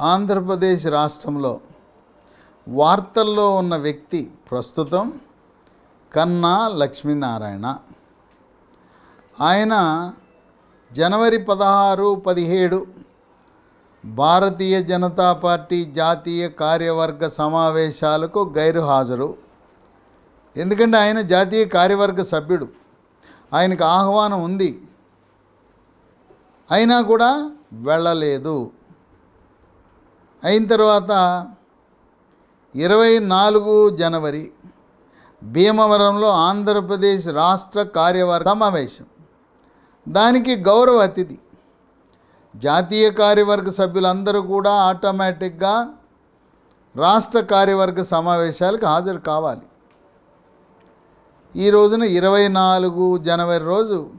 ఆంధ్రప్రదేశ్ రాష్ట్రంలో వార్తల్లో ఉన్న వ్యక్తి ప్రస్తుతం కన్నా లక్ష్మీనారాయణ. ఆయన జనవరి పదహారు పదిహేడు భారతీయ జనతా పార్టీ జాతీయ కార్యవర్గ సమావేశాలకు గైరు హాజరు ఎందుకంటే ఆయన జాతీయ కార్యవర్గ సభ్యుడు. ఆయనకు ఆహ్వానం ఉంది. అయినా కూడా వెళ్ళలేదు. అయిన తర్వాత ఇరవై నాలుగు జనవరి భీమవరంలో ఆంధ్రప్రదేశ్ రాష్ట్ర కార్యవర్గ సమావేశం. దానికి గౌరవ అతిథి జాతీయ కార్యవర్గ సభ్యులందరూ కూడా ఆటోమేటిక్గా రాష్ట్ర కార్యవర్గ సమావేశాలకు హాజరు కావాలి. ఈ రోజున ఇరవై నాలుగు జనవరి రోజు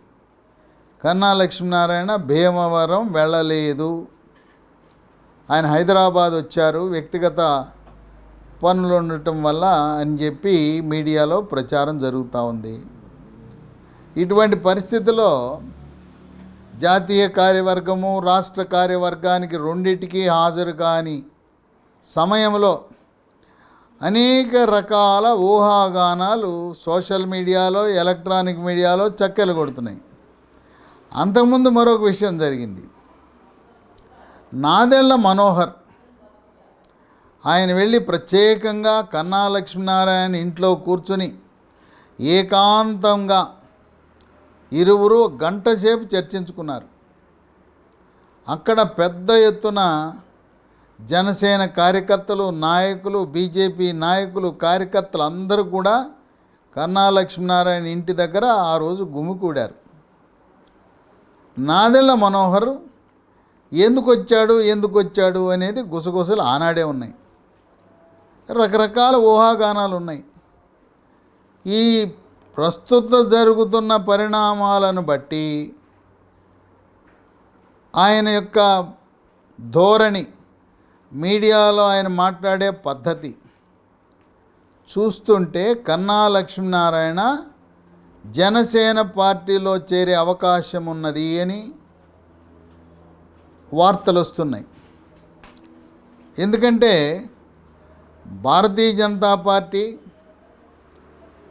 కన్నా లక్ష్మీనారాయణ భీమవరం వెళ్ళలేదు. ఆయన హైదరాబాద్ వచ్చారు వ్యక్తిగత పనులు ఉండటం వల్ల అని చెప్పి మీడియాలో ప్రచారం జరుగుతూ ఉంది. ఇటువంటి పరిస్థితిలో జాతీయ కార్యవర్గము రాష్ట్ర కార్యవర్గానికి రెండింటికి హాజరు కాని సమయంలో అనేక రకాల ఊహాగానాలు సోషల్ మీడియాలో ఎలక్ట్రానిక్ మీడియాలో చక్కెలు కొడుతున్నాయి. అంతకుముందు మరొక విషయం జరిగింది. నాదెళ్ళ మనోహర్. ఆయన వెళ్ళి ప్రత్యేకంగా కన్నా లక్ష్మీనారాయణ ఇంట్లో కూర్చుని ఏకాంతంగా ఇరువురు గంటసేపు చర్చించుకున్నారు. అక్కడ పెద్ద ఎత్తున జనసేన కార్యకర్తలు నాయకులు బీజేపీ నాయకులు కార్యకర్తలు అందరూ కూడా కన్నా లక్ష్మీనారాయణ ఇంటి దగ్గర ఆ రోజు గుమికూడారు. నాదెళ్ళ మనోహర్ ఎందుకు వచ్చాడు ఎందుకు వచ్చాడు అనేది గుసగుసలు ఆనాడే ఉన్నాయి. రకరకాల ఊహాగానాలు ఉన్నాయి ఈ ప్రస్తుత జరుగుతున్న పరిణామాలను బట్టి ఆయన యొక్క ధోరణి మీడియాలో ఆయన మాట్లాడే పద్ధతి చూస్తుంటే కన్నా లక్ష్మీనారాయణ జనసేన పార్టీలో చేరే అవకాశం ఉన్నది అని వార్తలు వస్తున్నాయి ఎందుకంటే భారతీయ జనతా పార్టీ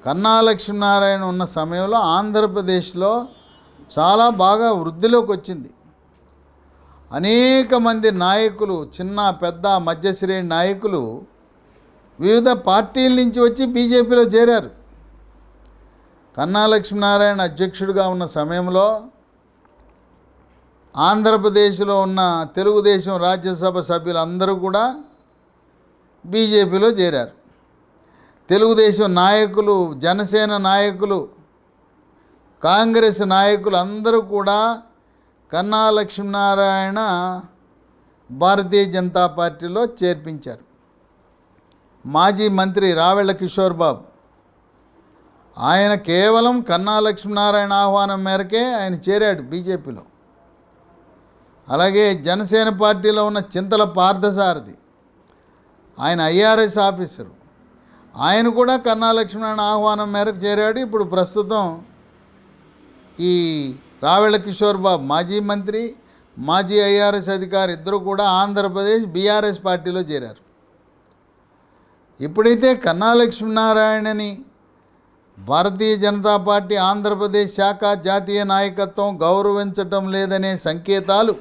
కన్నా లక్ష్మీనారాయణ ఉన్న సమయంలో ఆంధ్రప్రదేశ్లో చాలా బాగా వృద్ధిలోకి వచ్చింది అనేక మంది నాయకులు చిన్న పెద్ద మధ్యశ్రేణి నాయకులు వివిధ పార్టీల నుంచి వచ్చి బీజేపీలో చేరారు. కన్నా లక్ష్మీనారాయణ అధ్యక్షుడిగా ఉన్న సమయంలో ఆంధ్రప్రదేశ్లో ఉన్న తెలుగుదేశం రాజ్యసభ సభ్యులందరూ కూడా బీజేపీలో చేరారు. తెలుగుదేశం నాయకులు జనసేన నాయకులు కాంగ్రెస్ నాయకులు అందరూ కూడా కన్నా లక్ష్మీనారాయణ భారతీయ జనతా పార్టీలో చేర్పించారు. మాజీ మంత్రి రావెళ్ళ కిషోర్ బాబు ఆయన కేవలం కన్నా లక్ష్మీనారాయణ ఆహ్వానం మేరకే ఆయన చేరాడు బీజేపీలో. అలాగే జనసేన పార్టీలో ఉన్న చింతల పార్థసారథి ఆయన ఐఆర్ఎస్ ఆఫీసరు. ఆయన కూడా కన్నా లక్ష్మణ ఆహ్వానం మేరకు చేరాడు. ఇప్పుడు ప్రస్తుతం ఈ రావెళ్ళ కిషోర్ బాబు మాజీ మంత్రి మాజీ ఐఆర్ఎస్ అధికారి ఇద్దరు కూడా ఆంధ్రప్రదేశ్ బీఆర్ఎస్ పార్టీలో చేరారు. ఎప్పుడైతే కన్నా లక్ష్మీనారాయణని భారతీయ జనతా పార్టీ ఆంధ్రప్రదేశ్ శాఖ జాతీయ నాయకత్వం గౌరవించటం లేదనే సంకేతాలు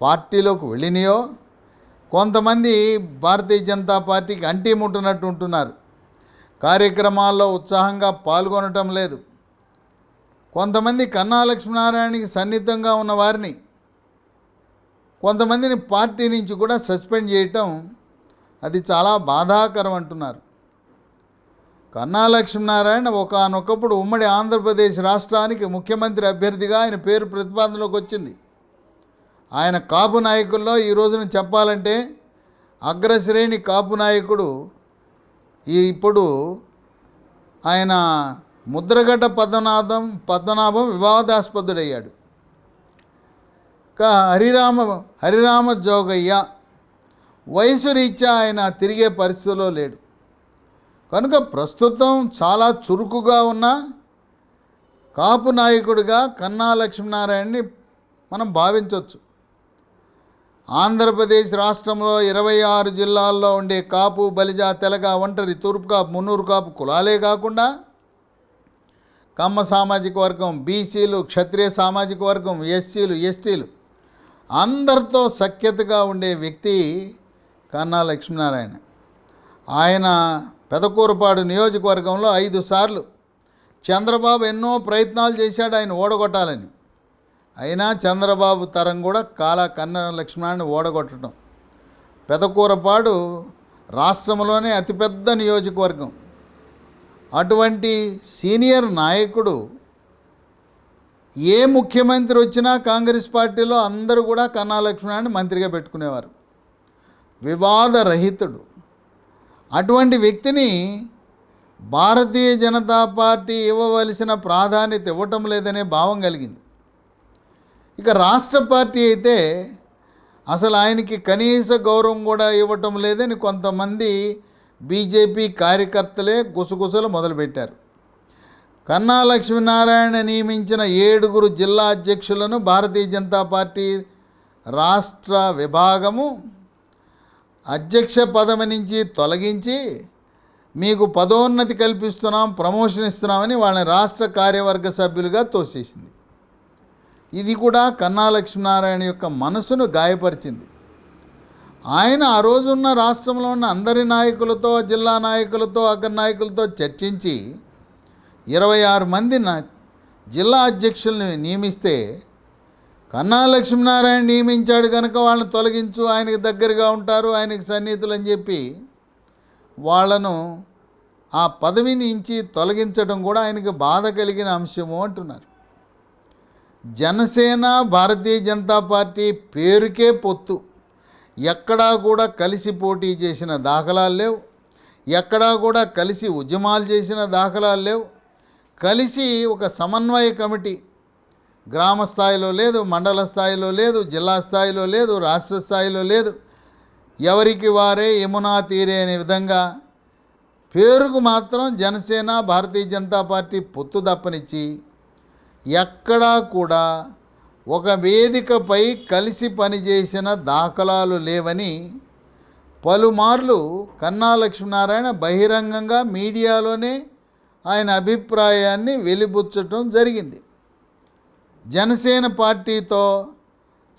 పార్టీలోకి వెళ్ళినాయో? కొంతమంది భారతీయ జనతా పార్టీకి అంటీ ముట్టనట్టు ఉంటున్నారు. కార్యక్రమాల్లో ఉత్సాహంగా పాల్గొనటం లేదు. కొంతమంది కన్నా లక్ష్మీనారాయణకి సన్నిహితంగా ఉన్న వారిని కొంతమందిని పార్టీ నుంచి కూడా సస్పెండ్ చేయటం అది చాలా బాధాకరం అంటున్నారు. కన్నా లక్ష్మీనారాయణ ఒకనొకప్పుడు ఉమ్మడి ఆంధ్రప్రదేశ్ రాష్ట్రానికి ముఖ్యమంత్రి అభ్యర్థిగా ఆయన పేరు ప్రతిపాదనలోకి వచ్చింది. ఆయన కాపు నాయకుల్లో ఈ రోజున చెప్పాలంటే అగ్రశ్రేణి కాపు నాయకుడు ఈ ఇప్పుడు ఆయన ముద్రగడ్డ పద్మనాభం పద్మనాభం వివాదాస్పదుడయ్యాడు. కా హరిరామ హరిరామ జోగయ్య వయసు రీత్యా ఆయన తిరిగే పరిస్థితిలో లేడు. కనుక ప్రస్తుతం చాలా చురుకుగా ఉన్న కాపు నాయకుడిగా కన్నా లక్ష్మీనారాయణని మనం భావించవచ్చు ఆంధ్రప్రదేశ్ రాష్ట్రంలో ఇరవై ఆరు జిల్లాల్లో ఉండే కాపు బలిజ తెలగ ఒంటరి తూర్పు కాపు మున్నూరు కాపు కులాలే కాకుండా కమ్మ సామాజిక వర్గం బీసీలు క్షత్రియ సామాజిక వర్గం ఎస్సీలు ఎస్టీలు అందరితో సఖ్యతగా ఉండే వ్యక్తి కన్నా లక్ష్మీనారాయణ. ఆయన పెదకూరపాడు నియోజకవర్గంలో ఐదు సార్లు చంద్రబాబు ఎన్నో ప్రయత్నాలు చేశాడు ఆయన ఓడగొట్టాలని. అయినా చంద్రబాబు తరం కూడా కాల కన్న లక్ష్మణాన్ని ఓడగొట్టడం. పెదకూరపాడు రాష్ట్రంలోనే అతిపెద్ద నియోజకవర్గం. అటువంటి సీనియర్ నాయకుడు ఏ ముఖ్యమంత్రి వచ్చినా కాంగ్రెస్ పార్టీలో అందరూ కూడా కన్నా లక్ష్మణాన్ని మంత్రిగా పెట్టుకునేవారు. వివాదరహితుడు అటువంటి వ్యక్తిని భారతీయ జనతా పార్టీ ఇవ్వవలసిన ప్రాధాన్యత ఇవ్వటం లేదనే భావం కలిగింది. ఇక రాష్ట్ర పార్టీ అయితే అసలు ఆయనకి కనీస గౌరవం కూడా ఇవ్వటం లేదని కొంతమంది బీజేపీ కార్యకర్తలే గుసగుసలు మొదలుపెట్టారు. కన్నా లక్ష్మీనారాయణ నియమించిన ఏడుగురు జిల్లా అధ్యక్షులను భారతీయ జనతా పార్టీ రాష్ట్ర విభాగము అధ్యక్ష పదవి నుంచి తొలగించి మీకు పదోన్నతి కల్పిస్తున్నాం ప్రమోషన్ ఇస్తున్నామని వాళ్ళని రాష్ట్ర కార్యవర్గ సభ్యులుగా తోసేసింది. ఇది కూడా కన్నా లక్ష్మీనారాయణ యొక్క మనసును గాయపరిచింది. ఆయన ఆ రోజున్న రాష్ట్రంలో ఉన్న అందరి నాయకులతో జిల్లా నాయకులతో అగ్ర నాయకులతో చర్చించి ఇరవై ఆరు మంది నా జిల్లా అధ్యక్షుల్ని నియమిస్తే కన్నా లక్ష్మీనారాయణ నియమించాడు కనుక వాళ్ళని తొలగించు ఆయనకి దగ్గరగా ఉంటారు ఆయనకి సన్నిహితులు అని చెప్పి వాళ్ళను ఆ పదవి నుంచి తొలగించడం కూడా ఆయనకి బాధ కలిగిన అంశము అంటున్నారు. జనసేన భారతీయ జనతా పార్టీ పేరుకే పొత్తు. ఎక్కడా కూడా కలిసి పోటీ చేసిన దాఖలాలు లేవు. ఎక్కడా కూడా కలిసి ఉద్యమాలు చేసిన దాఖలాలు లేవు. కలిసి ఒక సమన్వయ కమిటీ గ్రామ స్థాయిలో లేదు మండల స్థాయిలో లేదు జిల్లా స్థాయిలో లేదు రాష్ట్ర స్థాయిలో లేదు. ఎవరికి వారే యమునా తీరే అనే విధంగా పేరుకు మాత్రం జనసేన భారతీయ జనతా పార్టీ పొత్తు తప్పనిచ్చి ఎక్కడా కూడా ఒక వేదికపై కలిసి పనిచేసిన దాఖలాలు లేవని పలుమార్లు కన్నా లక్ష్మీనారాయణ బహిరంగంగా మీడియాలోనే ఆయన అభిప్రాయాన్ని వెలిబుచ్చటం జరిగింది. జనసేన పార్టీతో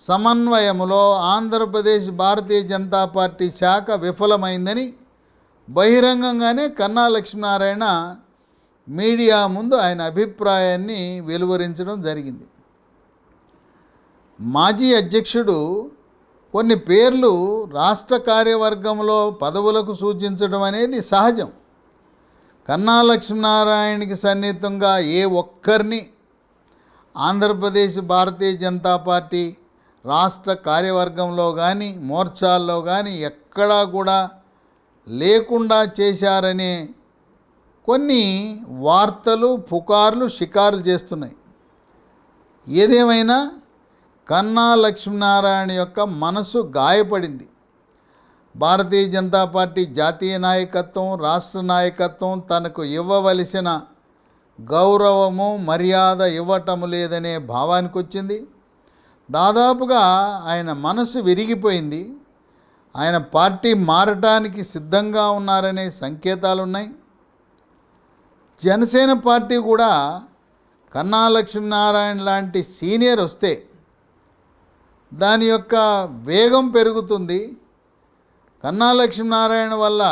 సమన్వయములో ఆంధ్రప్రదేశ్ భారతీయ జనతా పార్టీ శాఖ విఫలమైందని బహిరంగంగానే కన్నా లక్ష్మీనారాయణ మీడియా ముందు ఆయన అభిప్రాయాన్ని వెలువరించడం జరిగింది. మాజీ అధ్యక్షుడు కొన్ని పేర్లు రాష్ట్ర కార్యవర్గంలో పదవులకు సూచించడం అనేది సహజం. కన్నా లక్ష్మీనారాయణకి సన్నిహితంగా ఏ ఒక్కరిని ఆంధ్రప్రదేశ్ భారతీయ జనతా పార్టీ రాష్ట్ర కార్యవర్గంలో కానీ మోర్చాల్లో కానీ ఎక్కడా కూడా లేకుండా చేశారనే కొన్ని వార్తలు పుకార్లు షికారులు చేస్తున్నాయి. ఏదేమైనా కన్నా లక్ష్మీనారాయణ యొక్క మనసు గాయపడింది. భారతీయ జనతా పార్టీ జాతీయ నాయకత్వం రాష్ట్ర నాయకత్వం తనకు ఇవ్వవలసిన గౌరవము మర్యాద ఇవ్వటం లేదనే భావానికి వచ్చింది. దాదాపుగా ఆయన మనసు విరిగిపోయింది. ఆయన పార్టీ మారటానికి సిద్ధంగా ఉన్నారనే సంకేతాలు ఉన్నాయి జనసేన పార్టీ కూడా కన్నా లక్ష్మీనారాయణ లాంటి సీనియర్ వస్తే దాని యొక్క వేగం పెరుగుతుంది. కన్నా లక్ష్మీనారాయణ వల్ల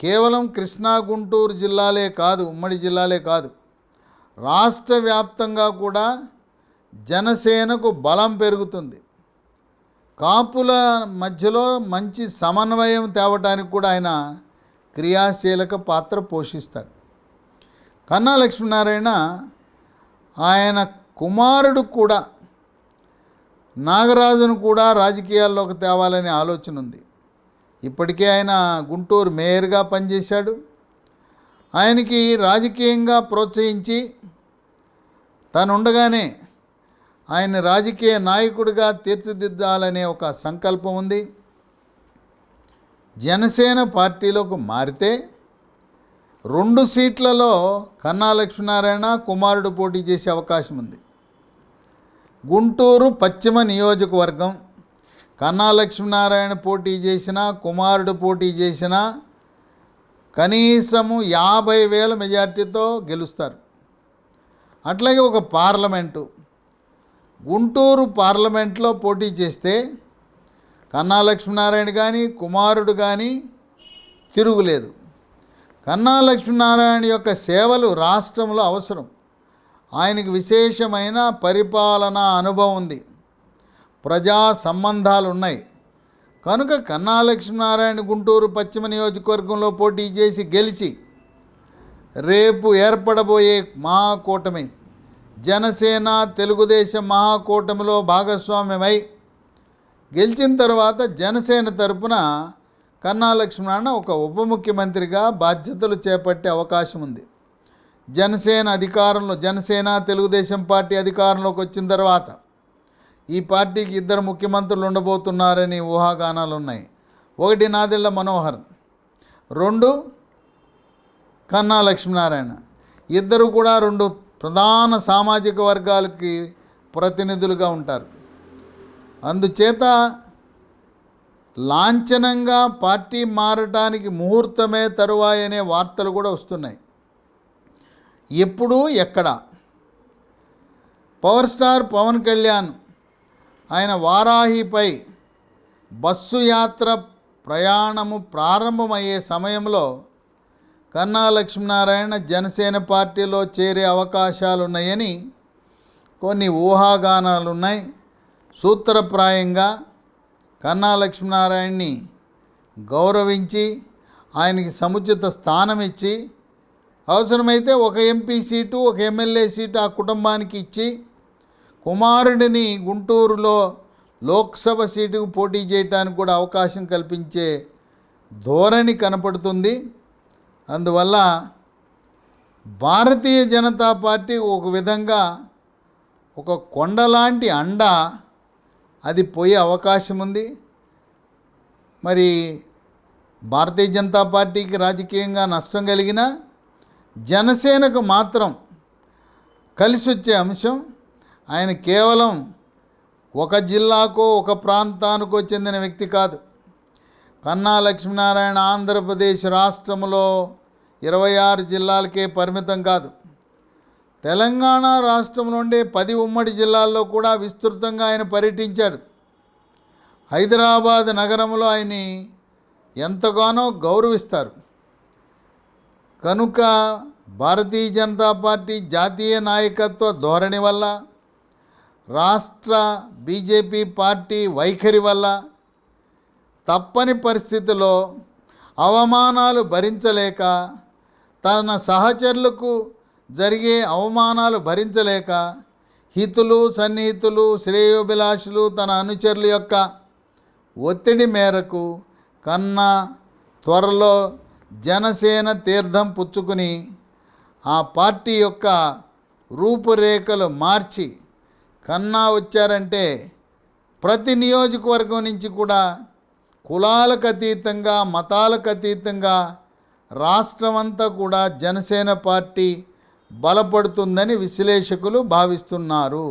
కేవలం కృష్ణా గుంటూరు జిల్లాలే కాదు ఉమ్మడి జిల్లాలే కాదు రాష్ట్ర వ్యాప్తంగా కూడా జనసేనకు బలం పెరుగుతుంది. కాపుల మధ్యలో మంచి సమన్వయం తేవటానికి కూడా ఆయన క్రియాశీలక పాత్ర పోషిస్తాడు. కన్నా లక్ష్మీనారాయణ ఆయన కుమారుడు కూడా నాగరాజును కూడా రాజకీయాల్లోకి తేవాలనే ఆలోచన ఉంది. ఇప్పటికే ఆయన గుంటూరు మేయర్గా పనిచేశాడు. ఆయనకి రాజకీయంగా ప్రోత్సహించి తను ఉండగానే ఆయన రాజకీయ నాయకుడిగా తీర్చిదిద్దాలనే ఒక సంకల్పం ఉంది. జనసేన పార్టీలోకి మారితే రెండు సీట్లలో కన్నా లక్ష్మీనారాయణ కుమారుడు పోటీ చేసే అవకాశం ఉంది. గుంటూరు పశ్చిమ నియోజకవర్గం కన్నా లక్ష్మీనారాయణ పోటీ చేసినా కుమారుడు పోటీ చేసినా కనీసము యాభై వేల మెజార్టీతో గెలుస్తారు. అట్లాగే ఒక పార్లమెంటు. గుంటూరు పార్లమెంట్లో పోటీ చేస్తే కన్నా లక్ష్మీనారాయణ కానీ కుమారుడు కానీ తిరుగులేదు. కన్నా లక్ష్మీనారాయణ యొక్క సేవలు రాష్ట్రంలో అవసరం. ఆయనకు విశేషమైన పరిపాలనా అనుభవం ఉంది. ప్రజా సంబంధాలు ఉన్నాయి. కనుక కన్నా లక్ష్మీనారాయణ గుంటూరు పశ్చిమ నియోజకవర్గంలో పోటీ చేసి గెలిచి రేపు ఏర్పడబోయే మహాకూటమి జనసేన తెలుగుదేశం మహాకూటమిలో భాగస్వామ్యమై గెలిచిన తర్వాత జనసేన తరపున కన్నా లక్ష్మణ ఒక ఉప ముఖ్యమంత్రిగా బాధ్యతలు చేపట్టే అవకాశం ఉంది. జనసేన అధికారంలో జనసేన తెలుగుదేశం పార్టీ అధికారంలోకి వచ్చిన తర్వాత ఈ పార్టీకి ఇద్దరు ముఖ్యమంత్రులు ఉండబోతున్నారని ఊహాగానాలు ఉన్నాయి. ఒకటి నాదెళ్ళ మనోహర్ రెండు కన్నా లక్ష్మీనారాయణ. ఇద్దరు కూడా రెండు ప్రధాన సామాజిక వర్గాలకి ప్రతినిధులుగా ఉంటారు. అందుచేత లాంఛనంగా పార్టీ మారటానికి ముహూర్తమే తరువాయనే వార్తలు కూడా వస్తున్నాయి. ఎప్పుడు ఎక్కడ? పవర్ స్టార్ పవన్ కళ్యాణ్ ఆయన వారాహిపై బస్సు యాత్ర ప్రయాణము ప్రారంభమయ్యే సమయంలో కన్నా లక్ష్మీనారాయణ జనసేన పార్టీలో చేరే అవకాశాలు ఉన్నాయని కొన్ని ఊహాగానాలు ఉన్నాయి సూత్రప్రాయంగా కన్నా లక్ష్మీనారాయణని గౌరవించి ఆయనకి సముచిత స్థానం ఇచ్చి అవసరమైతే ఒక ఎంపీ సీటు ఒక ఎమ్మెల్యే సీటు ఆ కుటుంబానికి ఇచ్చి కుమారుడిని గుంటూరులో లోక్సభ సీటుకు పోటీ చేయడానికి కూడా అవకాశం కల్పించే ధోరణి కనపడుతుంది. అందువల్ల భారతీయ జనతా పార్టీ ఒక విధంగా ఒక కొండలాంటి అండ అది పోయే అవకాశం ఉంది. మరి భారతీయ జనతా పార్టీకి రాజకీయంగా నష్టం కలిగిన జనసేనకు మాత్రం కలిసి వచ్చే అంశం ఆయన కేవలం ఒక జిల్లాకో ఒక ప్రాంతానికో చెందిన వ్యక్తి కాదు. కన్నా లక్ష్మీనారాయణ ఆంధ్రప్రదేశ్ రాష్ట్రంలో ఇరవై ఆరు జిల్లాలకే పరిమితం కాదు. తెలంగాణ రాష్ట్రం నుండి పది ఉమ్మడి జిల్లాల్లో కూడా విస్తృతంగా ఆయన పర్యటించాడు హైదరాబాద్ నగరంలో ఆయన్ని ఎంతగానో గౌరవిస్తారు. కనుక భారతీయ జనతా పార్టీ జాతీయ నాయకత్వ ధోరణి వల్ల రాష్ట్ర బీజేపీ పార్టీ వైఖరి వల్ల తప్పని పరిస్థితిలో అవమానాలు భరించలేక తన సహచరులకు జరిగే అవమానాలు భరించలేక హితులు సన్నిహితులు శ్రేయోభిలాషులు తన అనుచరుల యొక్క ఒత్తిడి మేరకు కన్నా త్వరలో జనసేన తీర్థం పుచ్చుకుని ఆ పార్టీ యొక్క రూపురేఖలు మార్చి కన్నా వచ్చారంటే ప్రతి నియోజకవర్గం నుంచి కూడా కులాలకు అతీతంగా మతాలకు అతీతంగా రాష్ట్రమంతా కూడా జనసేన పార్టీ బలపడుతుందని విశ్లేషకులు భావిస్తున్నారు.